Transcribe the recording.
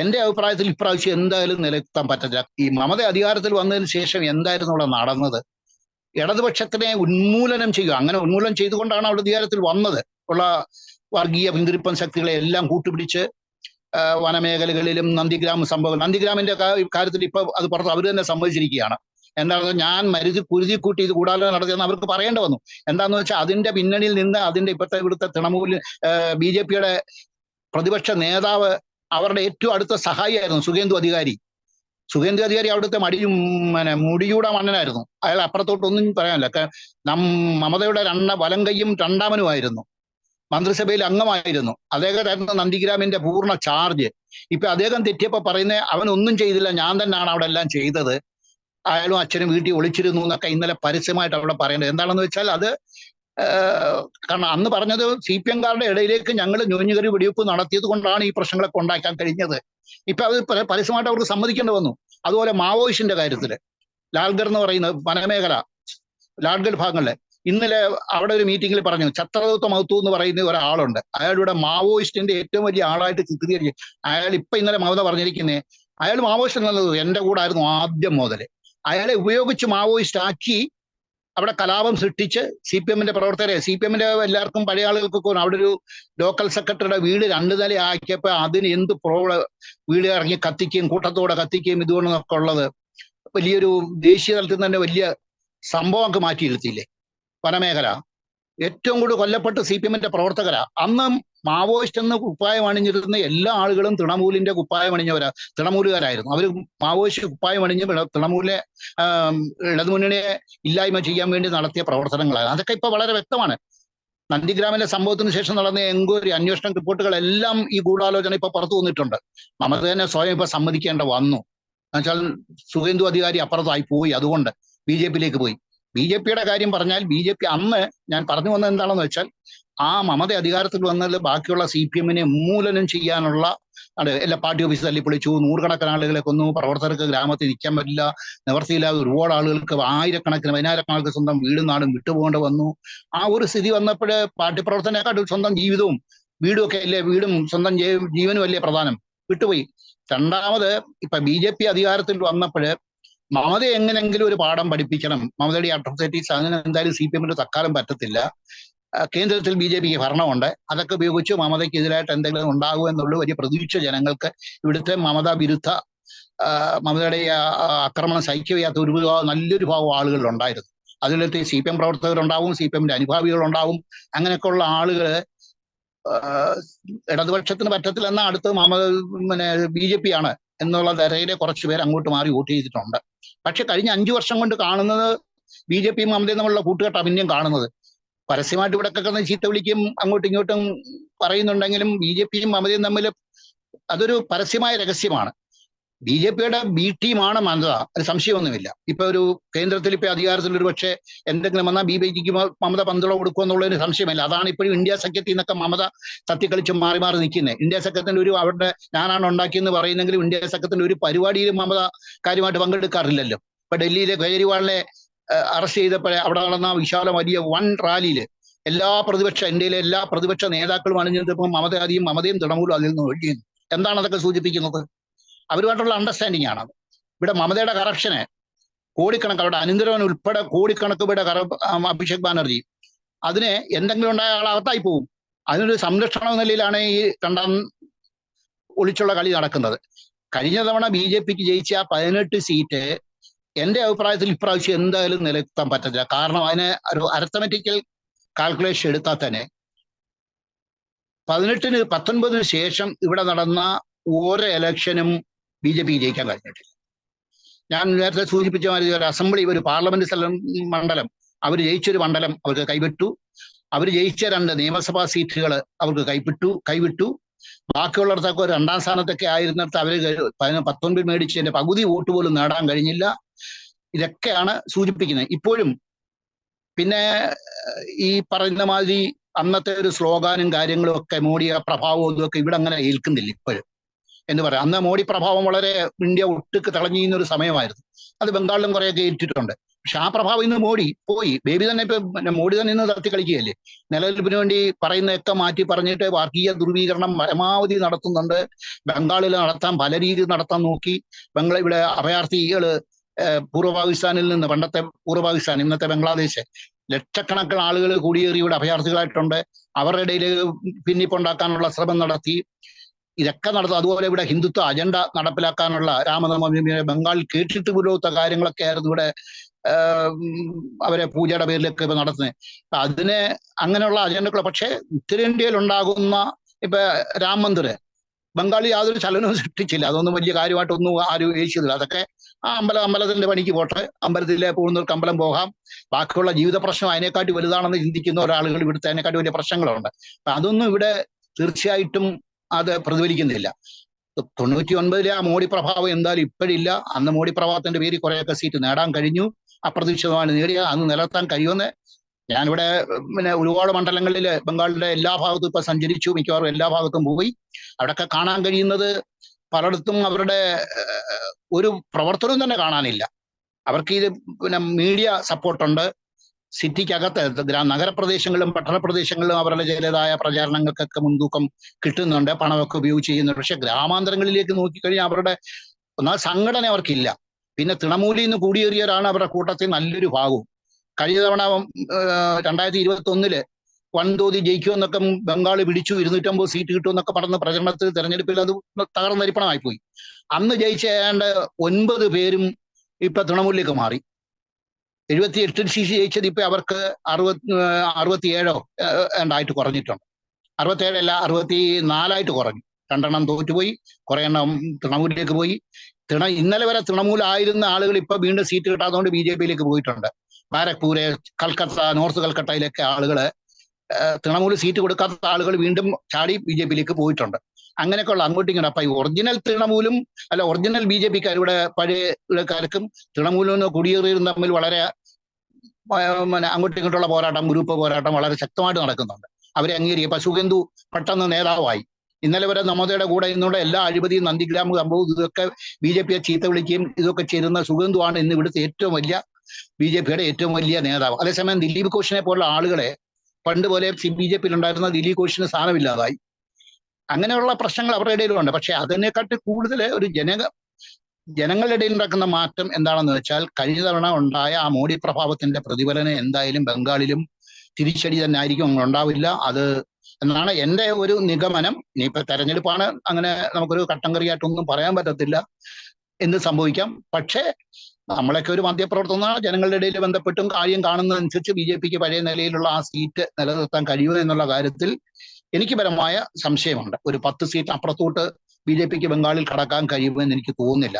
എന്റെ അഭിപ്രായത്തിൽ ഇപ്രാവശ്യം എന്തായാലും നിലനിർത്താൻ പറ്റില്ല ഈ മമത അധികാരത്തിൽ വന്നതിന് ശേഷം എന്തായിരുന്നു അവിടെ നടന്നത്? ഇടതുപക്ഷത്തിനെ ഉന്മൂലനം ചെയ്യുക അങ്ങനെ ഉന്മൂലനം ചെയ്തുകൊണ്ടാണ് അവിടെ അധികാരത്തിൽ വന്നത്. ഉള്ള വർഗീയ പിന്തിരിപ്പൻ ശക്തികളെ എല്ലാം കൂട്ടുപിടിച്ച് വനമേഖലകളിലും നന്ദിഗ്രാം സംഭവം നന്ദിഗ്രാമിന്റെ കാര്യത്തിൽ ഇപ്പൊ അത് പുറത്ത് അവർ തന്നെ സംഭവിച്ചിരിക്കുകയാണ് എന്താണെന്ന് ഞാൻ മരുതി കുരുതി കൂട്ടി ഇത് കൂടാതെ നടത്തിയെന്ന് അവർക്ക് പറയേണ്ടി വന്നു. എന്താന്ന് വെച്ചാൽ അതിന്റെ പിന്നണിയിൽ നിന്ന് അതിന്റെ ഇപ്പോഴത്തെ ഇവിടുത്തെ തൃണമൂൽ ബി ജെ പിയുടെ പ്രതിപക്ഷ നേതാവ് അവരുടെ ഏറ്റവും അടുത്ത സഹായിയായിരുന്നു സുഖേന്ദു അധികാരി. സുഖേന്ദു അധികാരി അവിടുത്തെ മടിയും പിന്നെ മുടിയൂടാ മണ്ണനായിരുന്നു അയാൾ അപ്പുറത്തോട്ടൊന്നും പറയാനില്ല. നം മമതയുടെ രണ്ട വലം കൈയും രണ്ടാമനുമായിരുന്നു. മന്ത്രിസഭയിൽ അംഗമായിരുന്നു. അദ്ദേഹമായിരുന്നു നന്ദിഗ്രാമിന്റെ പൂർണ ചാർജ്. ഇപ്പൊ അദ്ദേഹം തെറ്റിയപ്പോ പറയുന്നത് അവൻ ഒന്നും ചെയ്തില്ല ഞാൻ തന്നെയാണ് അവിടെ എല്ലാം ചെയ്തത്. അയാളും അച്ഛനും വീട്ടിൽ ഒളിച്ചിരുന്നു എന്നൊക്കെ ഇന്നലെ പരസ്യമായിട്ട് അവിടെ പറയേണ്ടത്. എന്താണെന്ന് വെച്ചാൽ അത് കാരണം അന്ന് പറഞ്ഞത് സി പി എംകാരുടെ ഇടയിലേക്ക് ഞങ്ങൾ നുഴഞ്ഞുകരി വെടിവെപ്പ് നടത്തിയത് കൊണ്ടാണ് ഈ പ്രശ്നങ്ങളൊക്കെ ഉണ്ടാക്കാൻ കഴിഞ്ഞത്. ഇപ്പൊ അത് പരസ്യമായിട്ട് അവർക്ക് സമ്മതിക്കേണ്ടി വന്നു. അതുപോലെ മാവോയിസ്റ്റിന്റെ കാര്യത്തിൽ. ലാൽഗർ എന്ന് പറയുന്ന വനമേഖല ലാൽഗർ ഭാഗങ്ങളിൽ. ഇന്നലെ അവിടെ ഒരു മീറ്റിംഗിൽ പറഞ്ഞു ഛത്രതത്വ മഹത്വം എന്ന് പറയുന്ന ഒരാളുണ്ട്. അയാളുടെ മാവോയിസ്റ്റിന്റെ ഏറ്റവും വലിയ ആളായിട്ട് ചിത്രീകരിച്ചു അയാൾ ഇപ്പൊ ഇന്നലെ മമത പറഞ്ഞിരിക്കുന്നേ അയാൾ മാവോയിസ്റ്റ് എന്നുള്ളത് എന്റെ കൂടെ ആയിരുന്നു ആദ്യം മുതൽ അയാളെ ഉപയോഗിച്ച് മാവോയിസ്റ്റ് ആക്കി അവിടെ കലാപം സൃഷ്ടിച്ച് സി പി എമ്മിന്റെ പ്രവർത്തകരെ സി പി എമ്മിന്റെ എല്ലാവർക്കും പഴയ ആളുകൾക്കൊക്കെ അവിടെ ഒരു ലോക്കൽ സെക്രട്ടറിയുടെ വീട് രണ്ടു നില ആക്കിയപ്പോ അതിന് എന്ത് പ്രോബ്ലം വീട് ഇറങ്ങി കത്തിക്കുകയും കൂട്ടത്തോടെ കത്തിക്കുകയും ഇതുകൊണ്ടൊക്കെ ഉള്ളത്. വലിയൊരു ദേശീയ തലത്തിൽ തന്നെ വലിയ സംഭവമൊക്കെ മാറ്റിയിരുത്തിയില്ലേ? വനമേഖല. ഏറ്റവും കൂടുതൽ കൊല്ലപ്പെട്ട് സി പി എമ്മിന്റെ പ്രവർത്തകരാ. അന്ന് മാവോയിസ്റ്റ് എന്ന കുപ്പായം അണിഞ്ഞിരുന്ന എല്ലാ ആളുകളും തൃണമൂലിന്റെ കുപ്പായം അണിഞ്ഞവരാ തൃണമൂലുകാരായിരുന്നു. അവർ മാവോയിസ്റ്റ് കുപ്പായം അണിഞ്ഞ് തൃണമൂലിനെ ഇടതുമുന്നണിയെ ഇല്ലായ്മ ചെയ്യാൻ വേണ്ടി നടത്തിയ പ്രവർത്തനങ്ങളാണ്. അതൊക്കെ ഇപ്പൊ വളരെ വ്യക്തമാണ്. നന്ദിഗ്രാമിലെ സംഭവത്തിന് ശേഷം നടന്ന എൻക്വയറി അന്വേഷണ റിപ്പോർട്ടുകളെല്ലാം ഈ ഗൂഢാലോചന ഇപ്പൊ പുറത്തു വന്നിട്ടുണ്ട്. മമത തന്നെ സ്വയം ഇപ്പൊ സമ്മതിക്കേണ്ട വന്നു. എന്നുവെച്ചാൽ സുഖേന്ദു അധികാരി അപ്പുറത്തായി പോയി. അതുകൊണ്ട് ബി ജെ പിയിലേക്ക് പോയി. ബി ജെ പിയുടെ കാര്യം പറഞ്ഞാൽ ബി ജെ പി അന്ന് ഞാൻ പറഞ്ഞു വന്നത് എന്താണെന്ന് വെച്ചാൽ ആ മമത അധികാരത്തിൽ വന്നാൽ ബാക്കിയുള്ള സി പി എമ്മിനെ ഉന്മൂലനം ചെയ്യാനുള്ള എല്ലാ പാർട്ടി ഓഫീസ് തല്ലിപ്പൊളിച്ചു നൂറുകണക്കിന് ആളുകളെ കൊന്നു പ്രവർത്തകർക്ക് ഗ്രാമത്തിൽ നിൽക്കാൻ പറ്റില്ല നിവർത്തിയില്ലാതെ ഒരുപാട് ആളുകൾക്ക് ആയിരക്കണക്കിന് പതിനായിരക്കണക്കിന് സ്വന്തം വീടും നാടും വിട്ടുപോകേണ്ടി വന്നു. ആ ഒരു സ്ഥിതി വന്നപ്പോൾ പാർട്ടി പ്രവർത്തനത്തെക്കാട്ടും സ്വന്തം ജീവിതവും വീടും ഒക്കെ അല്ലേ വീടും സ്വന്തം ജീവനും അല്ലേ പ്രധാനം? വിട്ടുപോയി. രണ്ടാമത് ഇപ്പൊ ബി ജെ പി അധികാരത്തിൽ വന്നപ്പോൾ മമത എങ്ങനെങ്കിലും ഒരു പാഠം പഠിപ്പിക്കണം. മമതയുടെ അട്രോസിറ്റീസ് അങ്ങനെ എന്തായാലും സി പി എമ്മിന് തക്കാലം പറ്റത്തില്ല. കേന്ദ്രത്തിൽ ബി ജെ പിക്ക് ഭരണമുണ്ട്. അതൊക്കെ ഉപയോഗിച്ച് മമതയ്ക്കെതിരായിട്ട് എന്തെങ്കിലും ഉണ്ടാകും എന്നുള്ള വലിയ പ്രതീക്ഷ ജനങ്ങൾക്ക് ഇവിടുത്തെ മമത വിരുദ്ധ മമതയുടെ ആക്രമണം സഹിക്കവയ്യാത്ത ഒരു നല്ലൊരു ഭാഗം ആളുകളുണ്ടായിരുന്നു അതിലത്തെ സി പി എം പ്രവർത്തകരുണ്ടാവും സി പി എമ്മിന്റെ അനുഭാവികളുണ്ടാവും. അങ്ങനെയൊക്കെയുള്ള ആളുകൾ ഇടതുപക്ഷത്തിന് പറ്റത്തില്ലെന്ന അടുത്ത് മമത പിന്നെ ബി ജെ പി ആണ് എന്നുള്ള ധരയിലെ കുറച്ച് പേര് അങ്ങോട്ട് മാറി വോട്ട് ചെയ്തിട്ടുണ്ട്. പക്ഷെ കഴിഞ്ഞ അഞ്ചു വർഷം കൊണ്ട് കാണുന്നത് ബി ജെ പിയും മമതയും തമ്മിലുള്ള കൂട്ടുകെട്ട പിന്നെയും കാണുന്നത്. പരസ്യമായിട്ട് ഇവിടെ കിടന്ന് ചീത്ത വിളിക്കും അങ്ങോട്ടും ഇങ്ങോട്ടും പറയുന്നുണ്ടെങ്കിലും ബി ജെ പിയും മമതയും തമ്മിൽ അതൊരു പരസ്യമായ രഹസ്യമാണ്. ബി ജെ പിയുടെ ബി ടീമാണ് മമത അത് സംശയമൊന്നുമില്ല. ഇപ്പൊ ഒരു കേന്ദ്രത്തിൽ ഇപ്പൊ അധികാരത്തിൽ ഒരു പക്ഷേ എന്തെങ്കിലും വന്നാൽ ബി ജെ പിക്ക് മമത പന്തളം കൊടുക്കുക എന്നുള്ളതിന് സംശയമില്ല. അതാണ് ഇപ്പോഴും ഇന്ത്യ സഖ്യത്തിൽ നിന്നൊക്കെ മമത തത്തിക്കളിച്ച് മാറി മാറി നിൽക്കുന്നത് ഇന്ത്യ സഖ്യത്തിന്റെ ഒരു അവരുടെ ഞാനാണ് ഉണ്ടാക്കിയെന്ന് പറയുന്നെങ്കിലും ഇന്ത്യ സഖ്യത്തിന്റെ ഒരു പരിപാടിയിലും മമത കാര്യമായിട്ട് പങ്കെടുക്കാറില്ലല്ലോ. ഇപ്പൊ ഡൽഹിയിലെ കേജ്രിവാളിനെ അറസ്റ്റ് ചെയ്തപ്പോഴേ അവിടെ നടന്ന വിശാല വലിയ വൺ റാലിയിൽ എല്ലാ പ്രതിപക്ഷ ഇന്ത്യയിലെ എല്ലാ പ്രതിപക്ഷ നേതാക്കളും അണിഞ്ഞപ്പോൾ മമതയും മമതയും തൃണമൂലും അതിൽ നിന്ന് ഒഴിയുന്നു എന്താണ് അതൊക്കെ സൂചിപ്പിക്കുന്നത്? അവരുമായിട്ടുള്ള അണ്ടർസ്റ്റാൻഡിംഗ് ആണ് ഇവിടെ മമതയുടെ കറപ്ഷന് കോടിക്കണക്ക് അവിടെ അനന്തരവൻ ഉൾപ്പെടെ കോടിക്കണക്ക് ഇവിടെ കറ അഭിഷേക് ബാനർജി അതിന് എന്തെങ്കിലും ഉണ്ടായ ആളകത്തായി പോകും അതിനൊരു സംരക്ഷണ നിലയിലാണ് ഈ രണ്ടാം ഒളിച്ചുള്ള കളി നടക്കുന്നത്. കഴിഞ്ഞ തവണ ബി ജെ പിക്ക് ജയിച്ച ആ പതിനെട്ട് സീറ്റ് എന്റെ അഭിപ്രായത്തിൽ ഇപ്രാവശ്യം എന്തായാലും നിലനിർത്താൻ പറ്റത്തില്ല. കാരണം അതിന് ഒരു അരത്തമെറ്റിക്കൽ കാൽക്കുലേഷൻ എടുത്താൽ തന്നെ പതിനെട്ടിന് പത്തൊൻപതിന് ശേഷം ഇവിടെ നടന്ന ഓരോ ഇലക്ഷനും ബി ജെ പി ജയിക്കാൻ കഴിഞ്ഞിട്ടില്ല ഞാൻ നേരത്തെ സൂചിപ്പിച്ച മാതിരി ഒരു അസംബ്ലി ഒരു പാർലമെന്റ് സ്ഥലം മണ്ഡലം. അവർ ജയിച്ചൊരു മണ്ഡലം അവർക്ക് കൈവിട്ടു. അവർ ജയിച്ച രണ്ട് നിയമസഭാ സീറ്റുകൾ അവർക്ക് കൈവിട്ടു കൈവിട്ടു. ഒരു രണ്ടാം സ്ഥാനത്തൊക്കെ ആയിരുന്നിടത്ത് അവർ പത്തൊൻപത് മേടിച്ചതിന്റെ പകുതി വോട്ട് പോലും നേടാൻ കഴിഞ്ഞില്ല. ഇതൊക്കെയാണ് സൂചിപ്പിക്കുന്നത്. ഇപ്പോഴും പിന്നെ ഈ പറയുന്ന മാതിരി അന്നത്തെ ഒരു സ്ലോഗാനും കാര്യങ്ങളും ഒക്കെ മോഡിയ പ്രഭാവവും ഇതൊക്കെ ഇവിടെ അങ്ങനെ ഏൽക്കുന്നില്ല ഇപ്പോഴും. എന്ന് പറയാം. അന്ന് മോഡി പ്രഭാവം വളരെ ഇന്ത്യ ഒട്ടുക്ക് തിളങ്ങിയുന്ന ഒരു സമയമായിരുന്നു. അത് ബംഗാളിലും കുറെയൊക്കെ ഏറ്റിട്ടുണ്ട് പക്ഷെ ആ പ്രഭാവം ഇന്ന് മോഡി പോയി. ബേബി തന്നെ ഇപ്പൊ മോഡി തന്നെ ഇന്ന് തത്തി കളിക്കുകയല്ലേ നിലനിൽപ്പിന് വേണ്ടി പറയുന്നതൊക്കെ മാറ്റി പറഞ്ഞിട്ട് വർഗീയ ധ്രുവീകരണം പരമാവധി നടത്തുന്നുണ്ട്. ബംഗാളിൽ നടത്താൻ പല രീതിയിൽ നടത്താൻ നോക്കി. ബംഗാൾ ഇവിടെ അഭയാർത്ഥികൾ ഏഹ് പൂർവ പാകിസ്ഥാനിൽ നിന്ന് പണ്ടത്തെ പൂർവ പാകിസ്ഥാൻ ഇന്നത്തെ ബംഗ്ലാദേശ്. ലക്ഷക്കണക്കിന് ആളുകൾ കൂടിയേറി ഇവിടെ അഭയാർത്ഥികളായിട്ടുണ്ട്. അവരുടെ ഇടയിൽ ഭിന്നിപ്പുണ്ടാക്കാനുള്ള ശ്രമം നടത്തി. ഇതൊക്കെ നടത്തും. അതുപോലെ ഇവിടെ ഹിന്ദുത്വ അജണ്ട നടപ്പിലാക്കാനുള്ള രാമനവമി ബംഗാളിൽ കേട്ടിട്ട് പോലത്തെ കാര്യങ്ങളൊക്കെ ആയിരുന്നു ഇവിടെ അവരെ പൂജയുടെ പേരിലൊക്കെ ഇപ്പൊ നടത്തുന്നത് അപ്പൊ അതിന് അങ്ങനെയുള്ള അജണ്ടകൾ പക്ഷേ ഉത്തരേന്ത്യയിൽ ഉണ്ടാകുന്ന ഇപ്പൊ രാം മന്ദിർ ബംഗാളിൽ യാതൊരു ചലനവും സൃഷ്ടിച്ചില്ല. അതൊന്നും വലിയ കാര്യമായിട്ടൊന്നും ആരും ഉപയോഗിച്ചില്ല അതൊക്കെ ആ അമ്പല അമ്പലത്തിന്റെ പണിക്ക് പോട്ടെ. അമ്പലത്തിലെ പോകുന്നവർക്ക് അമ്പലം പോകാം. ബാക്കിയുള്ള ജീവിത പ്രശ്നം അതിനെക്കാട്ടി വലുതാണെന്ന് ചിന്തിക്കുന്ന ഒരാളുകൾ ഇവിടുത്തെ അതിനെക്കാട്ടി വലിയ പ്രശ്നങ്ങളുണ്ട്. അപ്പൊ അതൊന്നും ഇവിടെ തീർച്ചയായിട്ടും അത് പ്രതിഫലിക്കുന്നില്ല. തൊണ്ണൂറ്റി ഒൻപതിലെ ആ മോഡി പ്രഭാവം എന്തായാലും ഇപ്പോഴില്ല. അന്ന് മോഡി പ്രഭാവത്തിന്റെ പേരിൽ കുറെയൊക്കെ സീറ്റ് നേടാൻ കഴിഞ്ഞു. അപ്രതീക്ഷിതമാണ് നേടിയ അന്ന് നിലനിർത്താൻ കഴിയുമെന്ന് ഞാനിവിടെ പിന്നെ ഒരുപാട് മണ്ഡലങ്ങളിൽ ബംഗാളിന്റെ എല്ലാ ഭാഗത്തും ഇപ്പൊ സഞ്ചരിച്ചു. മിക്കവാറും എല്ലാ ഭാഗത്തും പോയി. അവിടെയൊക്കെ കാണാൻ കഴിയുന്നത് പലയിടത്തും അവരുടെ ഒരു പ്രവർത്തനവും തന്നെ കാണാനില്ല. അവർക്ക് ഇത് പിന്നെ മീഡിയ സപ്പോർട്ടുണ്ട്. സിറ്റിക്കകത്ത് നഗരപ്രദേശങ്ങളിലും പട്ടണപ്രദേശങ്ങളിലും അവരുടെ ചിലതായ പ്രചാരണങ്ങൾക്കൊക്കെ മുൻതൂക്കം കിട്ടുന്നുണ്ട് പണമൊക്കെ ഉപയോഗിച്ച് ചെയ്യുന്നുണ്ട് പക്ഷെ ഗ്രാമാന്തരങ്ങളിലേക്ക് നോക്കിക്കഴിഞ്ഞാൽ അവരുടെ എന്നാൽ സംഘടന അവർക്കില്ല. പിന്നെ തൃണമൂലിൽ നിന്ന് കൂടിയേറിയവരാണ് അവരുടെ കൂട്ടത്തിൽ നല്ലൊരു ഭാഗവും. കഴിഞ്ഞ തവണ രണ്ടായിരത്തി ഇരുപത്തി ഒന്നിൽ വൻതോതിൽ ജയിക്കുമെന്നൊക്കെ ബംഗാൾ പിടിച്ചു ഇരുന്നൂറ്റമ്പത് സീറ്റ് കിട്ടുമെന്നൊക്കെ പറഞ്ഞ പ്രചരണത്തിൽ തെരഞ്ഞെടുപ്പിൽ അത് തകർന്നരിപ്പണമായി പോയി അന്ന് ജയിച്ച ഏതാണ്ട് ഒൻപത് പേരും ഇപ്പൊ തൃണമൂലിലേക്ക് മാറി. എഴുപത്തി എട്ടിൽ സി സി ജയിച്ചത് ഇപ്പൊ അവർക്ക് അറുപത്തി അറുപത്തിയേഴോ ഉണ്ടായിട്ട് കുറഞ്ഞിട്ടുണ്ട്. അറുപത്തേഴല്ല അറുപത്തി നാലായിട്ട് കുറഞ്ഞു. രണ്ടെണ്ണം തോറ്റുപോയി കുറെ എണ്ണം തൃണമൂലിലേക്ക് പോയി. തൃണ ഇന്നലെ വരെ തൃണമൂലായിരുന്ന ആളുകൾ ഇപ്പൊ വീണ്ടും സീറ്റ് കിട്ടാത്തതുകൊണ്ട് ബി ജെ പിയിലേക്ക് പോയിട്ടുണ്ട്. ബാരക്പൂര് കൽക്കത്ത നോർത്ത് കൽക്കട്ടയിലൊക്കെ ആളുകൾ ഏഹ് തൃണമൂൽ സീറ്റ് കൊടുക്കാത്ത ആളുകൾ വീണ്ടും ചാടി ബി ജെ പിയിലേക്ക് പോയിട്ടുണ്ട്. അങ്ങനെയൊക്കെയുള്ള അങ്ങോട്ടും ഇങ്ങോട്ടും അപ്പൊ ഈ ഒറിജിനൽ തൃണമൂലും അല്ല ഒറിജിനൽ ബി ജെ പിക്കാർ ഇവിടെ പഴയക്കാർക്കും തൃണമൂലും കുടിയേറിയതും തമ്മിൽ വളരെ അങ്ങോട്ടും ഇങ്ങോട്ടുള്ള പോരാട്ടം ഗ്രൂപ്പ് പോരാട്ടം വളരെ ശക്തമായിട്ട് നടക്കുന്നുണ്ട്. അവരെ അംഗീകരിക്കുക ഇപ്പൊ സുഗന്ധു പെട്ടെന്ന് നേതാവായി. ഇന്നലെ വരെ നമോദയുടെ കൂടെ ഇന്നുള്ള എല്ലാ അഴിമതിയും നന്ദിഗ്രാമ സംഭവവും ഇതൊക്കെ ബി ജെ പിയെ ചീത്ത വിളിക്കുകയും ഇതൊക്കെ ചെയ്യുന്ന സുഗന്ധുവാണ് ഇന്ന് ഇവിടുത്തെ ഏറ്റവും വലിയ ബി ജെ പിയുടെ ഏറ്റവും വലിയ നേതാവ്. അതേസമയം ദിലീപ് ഘോഷിനെ പോലുള്ള ആളുകളെ പണ്ട് പോലെ ബി ജെ പിയിൽ ഉണ്ടായിരുന്ന ദിലീപ് ഘോഷിന് സ്ഥാനമില്ലാതായി. അങ്ങനെയുള്ള പ്രശ്നങ്ങൾ അവരുടെ ഇടയിലുണ്ട്. പക്ഷെ അതിനെക്കാട്ടി കൂടുതൽ ഒരു ജന ജനങ്ങളുടെ ഇടയിൽ നടക്കുന്ന മാറ്റം എന്താണെന്ന് വെച്ചാൽ കഴിഞ്ഞ തവണ ഉണ്ടായ ആ മോഡി പ്രഭാവത്തിന്റെ പ്രതിഫലനം എന്തായാലും ബംഗാളിലും തിരിച്ചടി തന്നെ ആയിരിക്കും. ഉണ്ടാവില്ല. അത് എന്നാണ് എന്റെ ഒരു നിഗമനം. ഇനിയിപ്പോ തെരഞ്ഞെടുപ്പാണ്. അങ്ങനെ നമുക്കൊരു കട്ടം കറിയായിട്ടൊന്നും പറയാൻ പറ്റത്തില്ല എന്ത് സംഭവിക്കാം. പക്ഷേ നമ്മളൊക്കെ ഒരു മധ്യപ്രവർത്തന ജനങ്ങളുടെ ഇടയിൽ ബന്ധപ്പെട്ടും കാര്യം കാണുന്നതനുസരിച്ച് ബി ജെ പിക്ക് പഴയ നിലയിലുള്ള ആ സീറ്റ് നിലനിർത്താൻ കഴിയുമോ എന്നുള്ള കാര്യത്തിൽ എനിക്ക് പരമായ സംശയമുണ്ട്. ഒരു പത്ത് സീറ്റ് അപ്പുറത്തോട്ട് ബി ജെ പിക്ക് ബംഗാളിൽ കടക്കാൻ കഴിയുമെന്ന് എനിക്ക് തോന്നുന്നില്ല.